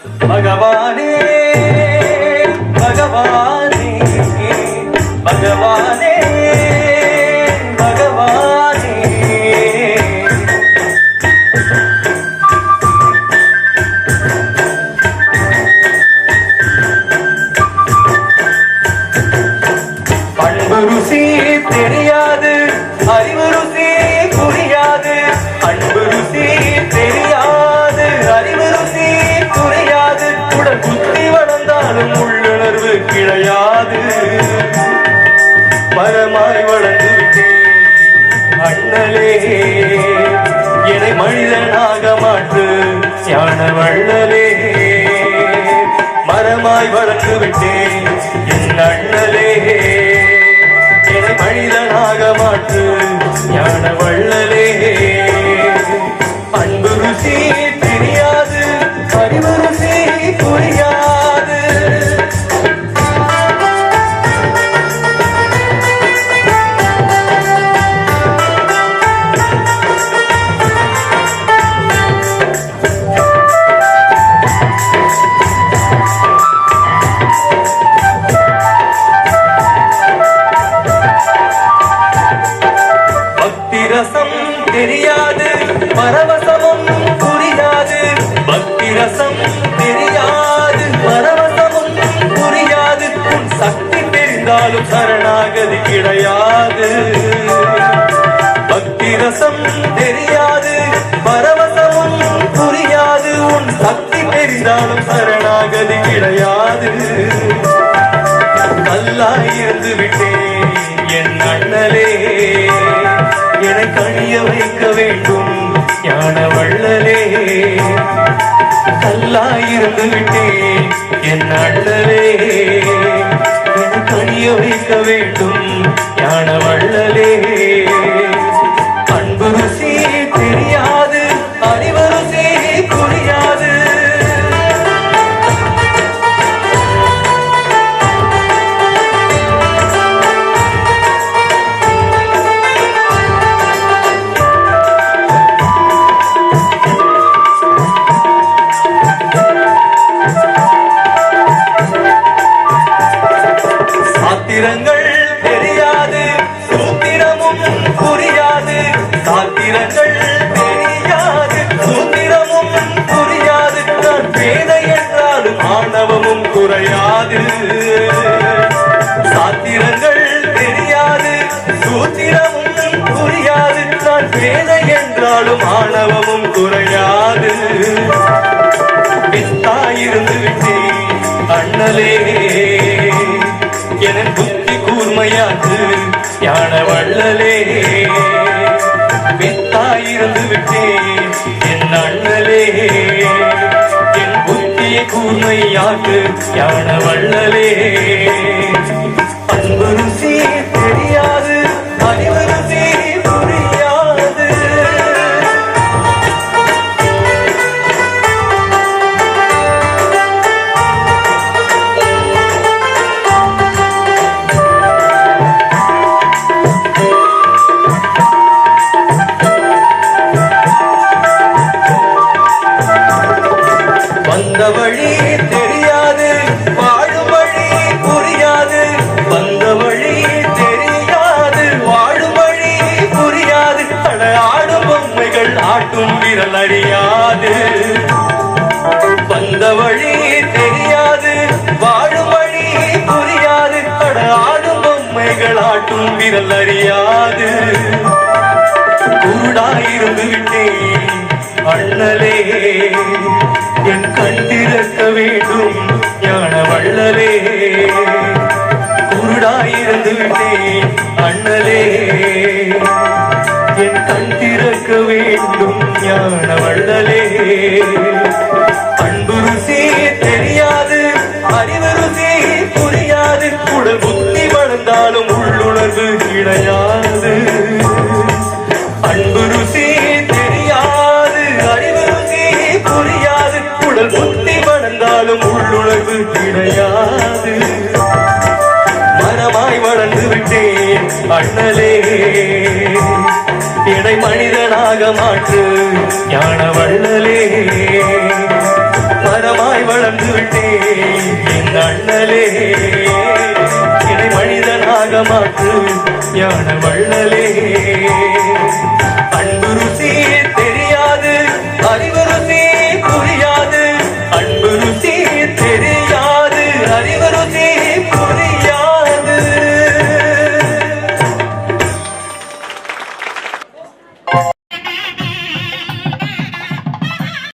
பகவானே பகவானே பகவானே பண்பு ருசி தெரியாது. வள்ளலே. என்னை மனிதனாக மாற்று ஞான வள்ளலே. மரமாய் வளர்ந்து விட்டேன் என் அண்ணலே. ரசம் தெரியாது பரவசமும் புரியாது. பக்தி ரசம் தெரியாது பரவசமும் புரியாது. உன் சக்தி தெரிந்தாலும் சரணாகதி கிடையாது. பக்தி ரசம் தெரியாது பரவசமும் புரியாது. உன் சக்தி தெரிந்தாலும் சரணாகதி கிடையாது. கல்லாயிருந்து விட்டேன் என் அண்ணலே. கழிய வைக்க வேண்டும். ஞான வள்ளலே. கல்லாயிருந்து விட்டேன் என் அள்ளலே. கழிய வைக்க வேண்டும். ஞான இருந்து விட்டேன் அண்ணலே என புத்தி கூர்மையாக்கு ஞான வள்ளலே. வித்தாயிருந்து விட்டேன் என் அண்ணலே. என் புத்தியை கூர்மையாக்கு ஞான வள்ளலே. அன்பு ருசி வழி தெரியாது வாழும் வழி புரியாது. வந்த வழி தெரியாது வாழும் வழி புரியாது ஆடும் பொம்மைகள் ஆட்டும் விரல் அறியாது. வந்த வழி தெரியாது வாழும் வழி புரியாது ஆடும் பொம்மைகள் ஆட்டும் விரல் அறியாது. கூடாயிருந்து விட்டேன் வள்ளலே. என் கண்டிருக்க வேண்டும் ஞான வள்ளலே. குருடாயிருந்து விட்டேன் அண்ணலே. என் கண்டிருக்க வேண்டும் ஞான வள்ளலே. வளர்ந்தாலும் கிடையாது. மரமாய் வளர்ந்து விட்டேன் அண்ணலே. இடை மனிதனாக மாற்று ஞான வள்ளலே. மரமாய் வளர்ந்து விட்டேன் என் அண்ணலே. இடை மனிதனாக மாற்று ஞான வள்ளலே.